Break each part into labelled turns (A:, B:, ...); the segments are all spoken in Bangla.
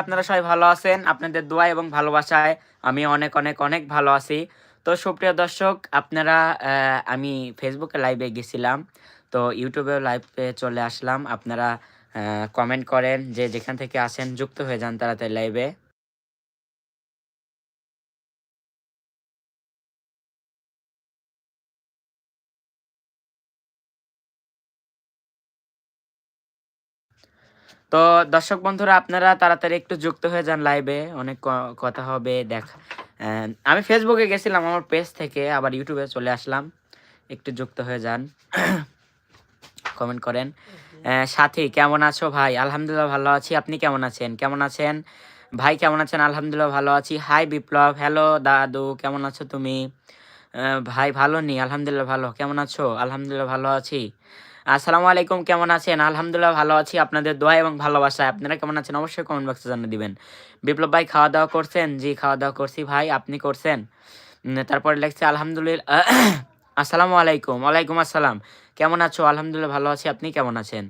A: আপনারা সবাই ভালো আছেন, আপনাদের দোয়া এবং ভালোবাসায় আমি অনেক অনেক অনেক ভালো আছি। তো সুপ্রিয় দর্শক, আপনারা আমি ফেসবুকে লাইভে গেছিলাম, তো ইউটিউবে লাইভে চলে আসলাম। আপনারা কমেন্ট করেন যে যেখান থেকে আসেন, যুক্ত হয়ে যান তাড়াতাড়ি লাইভে তো দর্শক বন্ধুরা, আপনারা তাড়াতাড়ি একটু যুক্ত হয়ে যান লাইভে অনেক কথা হবে, দেখ। আমি ফেসবুকে গেছিলাম, আমার পেজ থেকে, আবার ইউটিউবে চলে আসলাম। একটু যুক্ত হয়ে যান। কমেন্ট করেন। সাথী, কেমন আছো ভাই? আলহামদুলিল্লাহ ভালো আছি। আপনি কেমন আছেন? কেমন আছেন? ভাই, কেমন আছেন? আলহামদুলিল্লাহ ভালো আছি। হাই বিপ্লব। হ্যালো দাদু, কেমন আছো তুমি? ভাই, ভালো নি? আলহামদুলিল্লাহ ভালো। কেমন আছো? আলহামদুলিল্লাহ ভালো আছি। আসসালামু আলাইকুম, কেমন আছেন? আলহামদুলিল্লাহ ভালো আছি, আপনাদের দোয়া এবং ভালোবাসা আপনারা কেমন আছেন? অবশ্যই কমেন্ট বক্সে জানিয়ে দিবেন। বিপ্লব ভাই খাওয়া দাওয়া করছেন? জি খাওয়া দাওয়া করছি ভাই, আপনি করছেন? তারপরে লেখছে, আলহামদুলিল্লাহ, আসসালামু আলাইকুম, ওয়ালাইকুম আসসালাম। কেমন আছো? আলহামদুলিল্লাহ ভালো আছি, আপনি কেমন আছেন?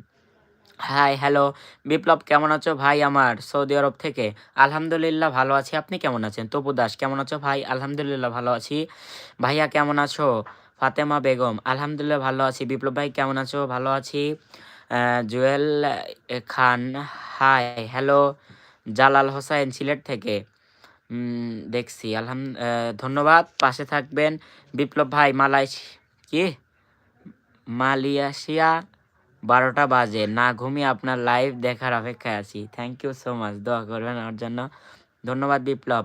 A: হাই হ্যালো বিপ্লব, কেমন আছো ভাই আমার? সৌদি আরব থেকে। আলহামদুলিল্লাহ ভালো আছি, আপনি কেমন আছেন? তপু দাস, কেমন আছো ভাই? আলহামদুলিল্লাহ ভালো আছি। ভাইয়া, কেমন আছো? ফাতেমা বেগম। আলহামদুলিল্লাহ ভালো আছি। বিপ্লব ভাই, কেমন আছো? ভালো আছি। জুয়েল খান, হাই, হ্যালো, জালাল হোসাইন সিলেট থেকে। দেখছি, আলহাম ধন্যবাদ। পাশে থাকবেন বিপ্লব ভাই মালাই কি? মালয়েশিয়া বারোটা বাজে। না ঘুমিয়ে আপনার লাইভ দেখার অপেক্ষায় আছি। থ্যাংক ইউ সো মাচ দোয়া করবেন আমার জন্য। ধন্যবাদ বিপ্লব।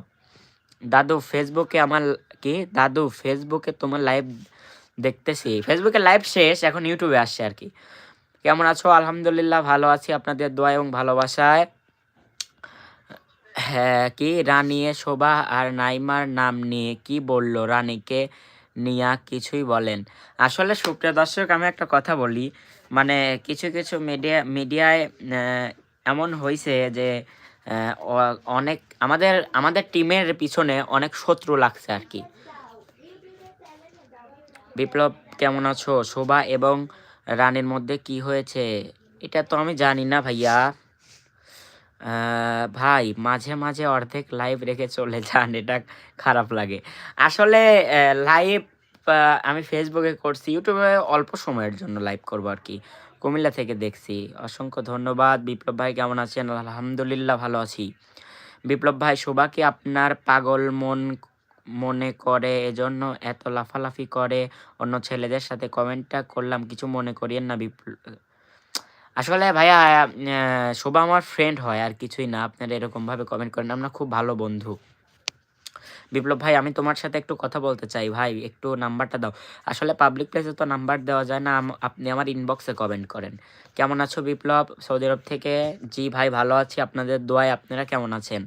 A: দাদু ফেসবুকে আমার, কি? দাদু ফেসবুকে তোমার লাইভ দেখতেছি। ফেসবুকে লাইভ শেষ, এখন ইউটিউবে আসছে আর কি। কেমন আছো? আলহামদুলিল্লাহ ভালো আছি। আপনাদের দোয়া এবং ভালোবাসায়। হ্যাঁ কি? রানিয়ে শোভা আর নাইমার নাম নিয়ে কি বলল? রানীকে নিয়া কিছুই বলেন। আসলে সুপ্রিয় দর্শক, আমি একটা কথা বলি। মানে কিছু কিছু মিডিয়া মিডিয়ায় এমন হয়েছে যে অনেক আমাদের আমাদের টিমের পিছনে অনেক শত্রু লাগছে আর কি। বিপ্লব, কেমন আছো? শোভা এবং রানের মধ্যে কি হয়েছে? এটা তো আমি জানি না ভাইয়া। ভাই, মাঝে মাঝে অর্ধেক লাইভ রেখে চলে যান, এটা খারাপ লাগে। আসলে লাইভ আমি ফেসবুকে করছি ইউটিউবে অল্প সময়ের জন্য লাইভ করব আর কি। কুমিল্লা থেকে দেখছি। অসংখ্য ধন্যবাদ। বিপ্লব ভাই, কেমন আছেন? আলহামদুলিল্লাহ ভালো আছি। বিপ্লব ভাই, শোভা কি আপনার পাগল মন মনে করে, এজন্য এত লাফালাফি করে, অন্য ছেলেদের সাথে কমেন্টটা করলাম, কিছু মনে করিয়েন না বিপ্লব আসলে ভাইয়া শোভা আমার ফ্রেন্ড হয়, আর কিছুই না, আপনারা এরকম ভাবে কমেন্ট করেন, আমরা খুব ভালো বন্ধু। বিপ্লব ভাই, আমি তোমার সাথে একটু কথা বলতে চাই, ভাই, একটু নাম্বারটা দাও। আসলে পাবলিক প্লেসে তো নাম্বার দেওয়া যায় না আপনি আমার ইনবক্সে কমেন্ট করেন। কেমন আছো বিপ্লব? সৌদি আরব থেকে? জি ভাই, ভালো আছি, আপনাদের দোয়ায় আপনারা কেমন আছেন?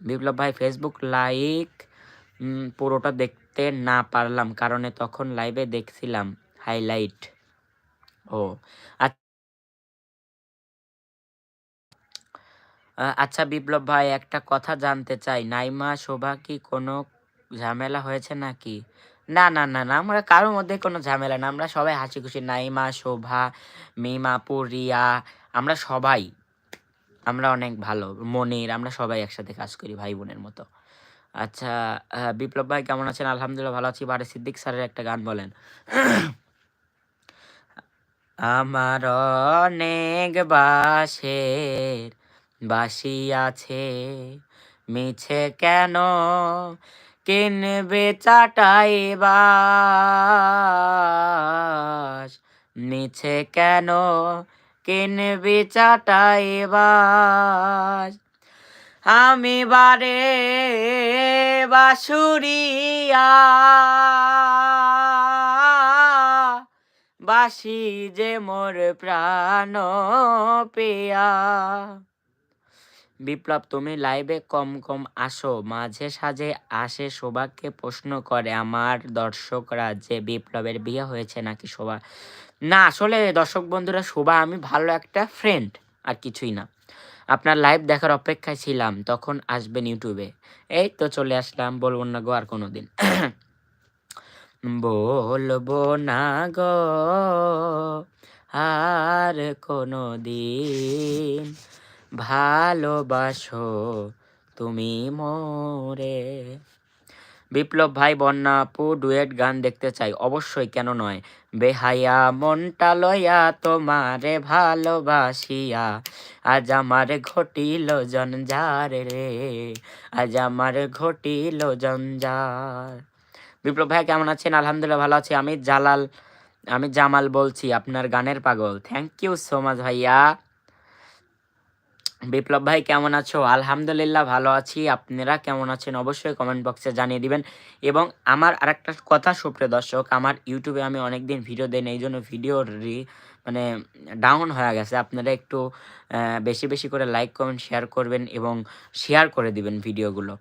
A: বিপ্লব ভাই ফেসবুক লাইক পুরোটা দেখতে না পারলাম, কারণে তখন লাইভে দেখছিলাম হাইলাইট ও আচ্ছা। আচ্ছা বিপ্লব ভাই, একটা কথা জানতে চাই। নাইমা, শোভা কি কোনো ঝামেলা হয়েছে নাকি? না না না না, আমরা কারোর মধ্যে কোনো ঝামেলা না। আমরা সবাই হাসি খুশি নাইমা, শোভা মিমাপুর রিয়া, আমরা সবাই আমরা অনেক ভালো, মনির, আমরা সবাই একসাথে কাজ করি ভাই বোনের মতো। আচ্ছা বিপ্লব ভাই কেমন আছেন? আলহামদুলিল্লাহ ভালো আছি। বারে সিদ্দিক স্যারের একটা গান বলেন। আমার অনেক বাসের বাসি আছে, মিছে কেন? কিনবে চাটাই বাস মিছে কেন? কিনবে বেচাটা এবার? আমি বারে বাসুরিয়া বাসি যে মোর প্রাণ পেয়া। বিপ্লব, তুমি লাইভে কম কম আসো, মাঝে সাঝে আসে শোভাকে প্রশ্ন করে, আমার দর্শকরা যে বিপ্লবের বিয়ে হয়েছে নাকি শোভা? না, আসলে দর্শক বন্ধুরা, শোভা আমি ভালো একটা ফ্রেন্ড আর কিছুই না। আপনার লাইভ দেখার অপেক্ষায় ছিলাম, তখন আসবেন ইউটিউবে। এই তো চলে আসলাম, বলব না গো আর কোনো দিন বলব না গো আর কোনো দিন ভালোবাসো তুমি মোরে। বিপ্লব ভাই, বন্যা আপু, ডুয়েট গান দেখতে চাই। অবশ্যই, কেন নয়? বেহাইয়া মনটা লয়া তোমারে ভালোবাসিয়া। আজ আমার ঘটিল জঞ্জার রে। আজ আমার ঘটিল জঞ্জার। বিপ্লব ভাই, কেমন আছেন? আলহামদুলিল্লাহ, ভালো আছি। আমি জালাল, আমি জামাল বলছি, আপনার গানের পাগল। থ্যাংক ইউ সো মাচ ভাইয়া। বিপ্লব ভাই, কেমন আছো? আলহামদুলিল্লাহ ভালো আছি। আপনারা কেমন আছেন? অবশ্যই কমেন্ট বক্সে জানিয়ে দিবেন। এবং আমার আরেকটা কথা, সুপ্রিয় দর্শক, আমার ইউটিউবে আমি অনেক দিন ভিডিও দেন এই জন্য ভিডিও রি মানে ডাউন হয়ে গেছে। আপনারা একটু বেশি বেশি করে লাইক কমেন্ট শেয়ার করবেন এবং শেয়ার করে দিবেন ভিডিওগুলো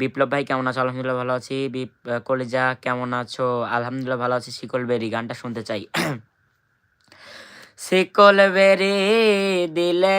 A: বিপ্লব ভাই, কেমন আছো? আলহামদুলিল্লাহ ভালো আছি। বিপ কলিজা, কেমন আছো? আলহামদুলিল্লাহ ভালো আছি। শিকল বেরি, গানটা শুনতে চাই। শিকল বেরি দিলে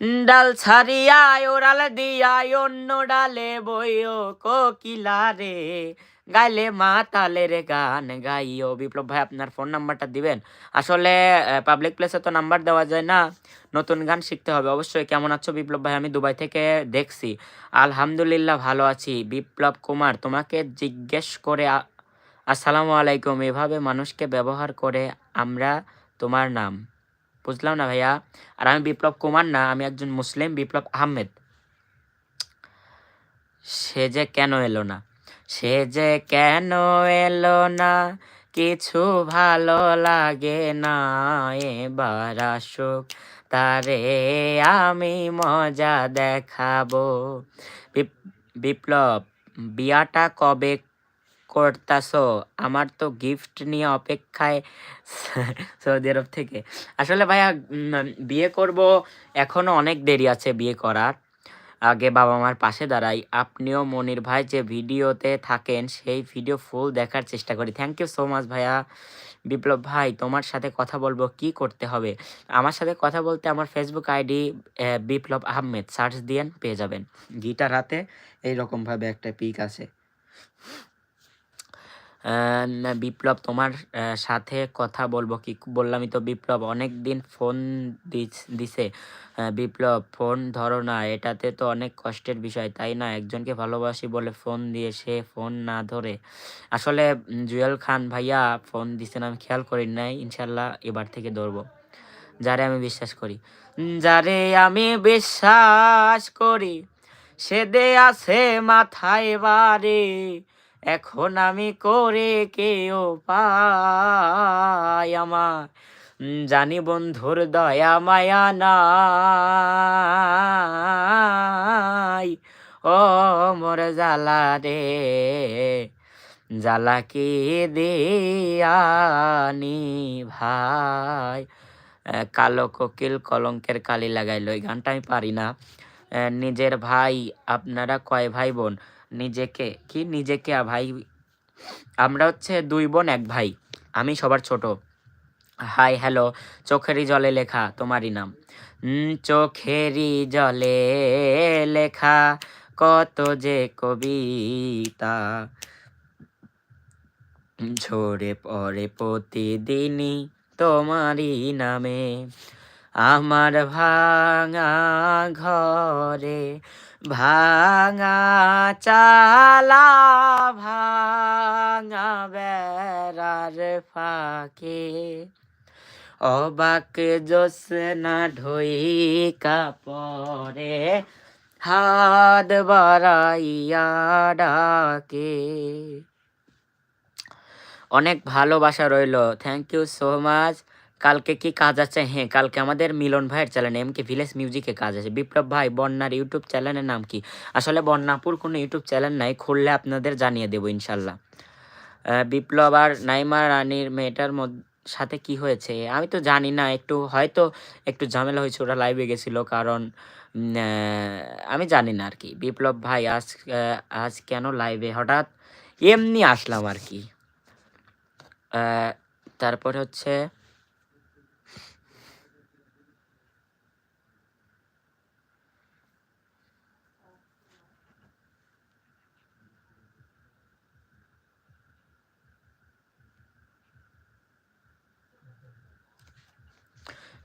A: ডাল ছাড়িয়ায় ওরাল দিয়ায় অন্য ডালে বইও কোকিলা রে গাইলে মা তালের গান গাইও। বিপ্লব ভাই, আপনার ফোন নাম্বারটা দিবেন। আসলে পাবলিক প্লেসে তো নাম্বার দেওয়া যায় না। নতুন গান শিখতে হবে। অবশ্যই কেমন আছো বিপ্লব ভাই? আমি দুবাই থেকে দেখছি। আলহামদুলিল্লাহ ভালো আছি। বিপ্লব কুমার, তোমাকে জিজ্ঞেস করে আসসালামু আলাইকুম। এভাবে মানুষকে ব্যবহার করে আমরা তোমার নাম। বুঝলাম না ভাইয়া। আর আমি বিপ্লব কুমার না, আমি একজন মুসলিম, বিপ্লব আহমেদ। সে যে কেন এলো না? সে যে কেন এলো না? কিছু ভালো লাগে না, এবার আসুক তারে আমি মজা দেখাবো। বিপ্লব, বিয়াটা কবে করতাছো আমার তো গিফট নিয়ে অপেক্ষায় সৌদি আরব থেকে। আসলে ভাইয়া বিয়ে করব এখনও অনেক দেরি আছে বিয়ে করার। আগে বাবা মার পাশে দাঁড়াই। আপনিও মনির ভাই যে ভিডিওতে থাকেন, সেই ভিডিও ফুল দেখার চেষ্টা করি। থ্যাংক ইউ সো মাচ ভাইয়া। বিপ্লব ভাই, তোমার সাথে কথা বলব, কি করতে হবে? আমার সাথে কথা বলতে আমার Facebook ID Biplob Ahmed. Search দিয়েন পেয়ে যাবেন। গিটার হাতে এইরকমভাবে একটা পিক আছে। বিপ্লব, তোমার সাথে কথা বলব কি? বললামই তো বিপ্লব অনেক দিন ফোন দিছ- বিপ্লব, ফোন ধরো না, এটাতে তো অনেক কষ্টের বিষয়, তাই না? একজনকে ভালোবাসি বলে ফোন দিয়ে সে ফোন না ধরে। আসলে জুয়েল খান ভাইয়া ফোন দিছেন আমি খেয়াল করি নাই, ইনশাল্লাহ এবার থেকে ধরবো। যারে আমি বিশ্বাস করি। যারে আমি বিশ্বাস করি সে দে আছে মাথায় বারে এখন আমি করে কেউ পাই আমার। জানি বন্ধুর দয়া মায়া নাই। ও মোর জ্বালা রে, জ্বালা কি দিয়ানি ভাই? কালো কোকিল কলঙ্কের কালি লাগাইলো, এই গানটা আমি পারি না। নিজের ভাই, আপনারা কয় ভাই বোন? নিজেকে, কি নিজেকে ভাই? আমরা হচ্ছে দুই বোন, এক ভাই। আমি সবার ছোট। হাই, হ্যালো, চোখেরই জলে লেখা তোমারই নাম। চোখেরই জলে লেখা কত যে কবিতা। ঝরে পড়ে প্রতিদিনই তোমারই নামে। আমার ভাঙা ঘরে, ভাঙা চালা ভাঙা বেড়ার ফাঁকে। অবাক জোসনা ঢই কাপড়ে হাত বাড়াইয়া ডাকে। অনেক ভালোবাসা রইল। থ্যাংক ইউ সো মাচ কালকে কি কাজ আছে? হ্যাঁ কালকে আমাদের মিলন ভাইয়ের চ্যানেলে এম কে ভিলেজ মিউজিকে কাজ আছে। বিপ্লব ভাই, বন্যার ইউটিউব চ্যানেলের নাম কি? আসলে বন্যাপুর কোনো ইউটিউব চ্যানেল নাই, খুললে আপনাদের জানিয়ে দেবো ইনশাল্লাহ। বিপ্লব আর নাইমা রানীর মেয়েটার সাথে কি হয়েছে? আমি তো জানি না, একটু হয়তো একটু ঝামেলা হয়েছে, ওরা লাইভে গেছিল, কারণ আমি জানি না আর কি বিপ্লব ভাই, আজ আজ কেন লাইভে হঠাৎ এমনি আসলাম আর কি তারপর হচ্ছে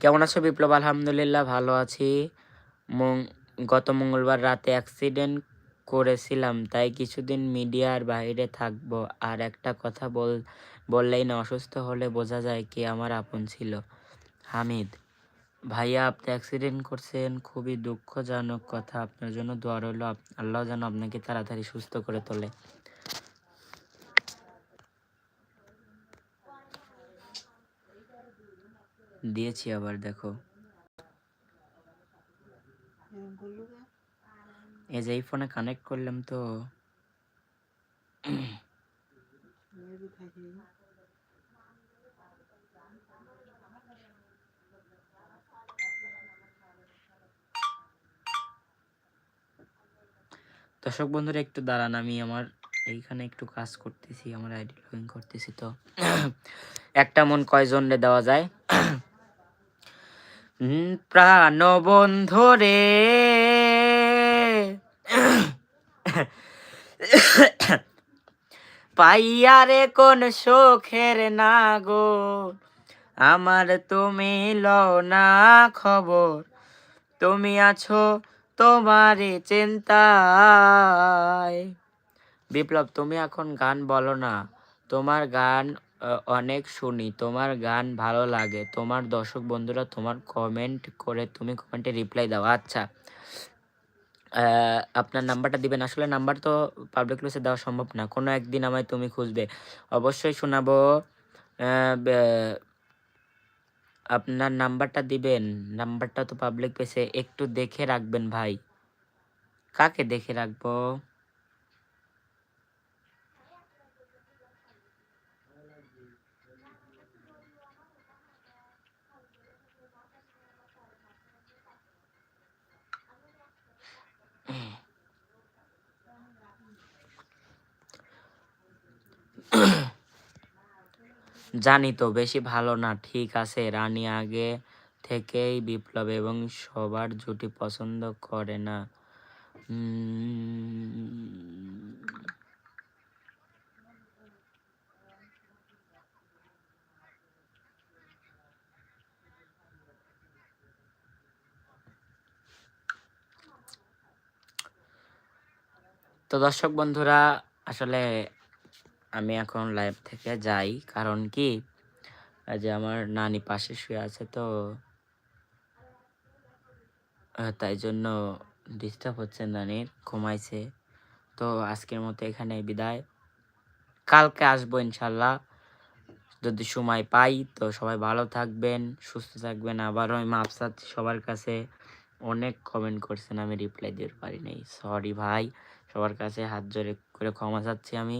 A: কেমন আছো? বিপ্লব, আলহামদুলিল্লাহ ভালো আছি। গত মঙ্গলবার রাতে অ্যাক্সিডেন্ট করেছিলাম, তাই কিছুদিন মিডিয়ার বাইরে থাকব। আর একটা কথা বল, বললেই না, অসুস্থ হলে বোঝা যায় কি আমার আপন ছিল। হামিদ, ভাইয়া আপনি অ্যাক্সিডেন্ট করছেন, খুবই দুঃখজনক কথা। আপনার জন্য দোয়া রইল আল্লাহ যেন আপনাকে তাড়াতাড়ি সুস্থ করে তোলে। দিয়েছি আবার, দেখো? এই যে এই ফোনে কানেক্ট করলাম তো। দর্শক বন্ধুরা, একটু দাঁড়ান, আমি আমার এইখানে একটু কাজ করতেছি, আমার আইডি লগইন করতেছি তো। একটা মন কয়জন দেওয়া যায়? উম, প্রাণ বন্ধু রে কোন শোখের না গো আমার তুমি লও না খবর তুমি আছো তোমারই চিন্তায়। বিপ্লব তুমি এখন গান বলো না তোমার গান অনেক শুনি। তোমার গান ভালো লাগে। তোমার দর্শক বন্ধুরা তোমার কমেন্ট করে তুমি কমেন্টে রিপ্লাই দাও। আচ্ছা। আপনার নাম্বারটা দিবেন। আসলে নাম্বার তো পাবলিক প্লেসে দেওয়া সম্ভব না। কোনো একদিন আমায় তুমি খুঁজবে। অবশ্যই শোনাবো। আপনার নাম্বারটা দিবেন। নাম্বারটা তো পাবলিক প্লেসে একটু দেখে রাখবেন ভাই। কাকে দেখে রাখব? জানি তো, বেশি ভালো না। ঠিক আছে, রানী আগে থেকেই বিপ্লব এবং সবার জুটি পছন্দ করে না। তো দর্শক বন্ধুরা, আসলে আমি এখন লাইভ থেকে যাই। কারণ কি? যে আমার নানি পাশে শুয়ে আছে তো তাই জন্য ডিস্টার্ব হচ্ছে নানির, ঘুমাইছে। তো আজকের মতো এখানে বিদায়। কালকে আসব ইনশাল্লাহ। যদি সময় পাই তো সবাই ভালো থাকবেন, সুস্থ থাকবেন। আবারও আমি মাপ সবার কাছে অনেক কমেন্ট করছেন, আমি রিপ্লাই দিতে পারি নাই। সরি ভাই, সবার কাছে হাত জোরে করে ক্ষমা চাচ্ছি আমি।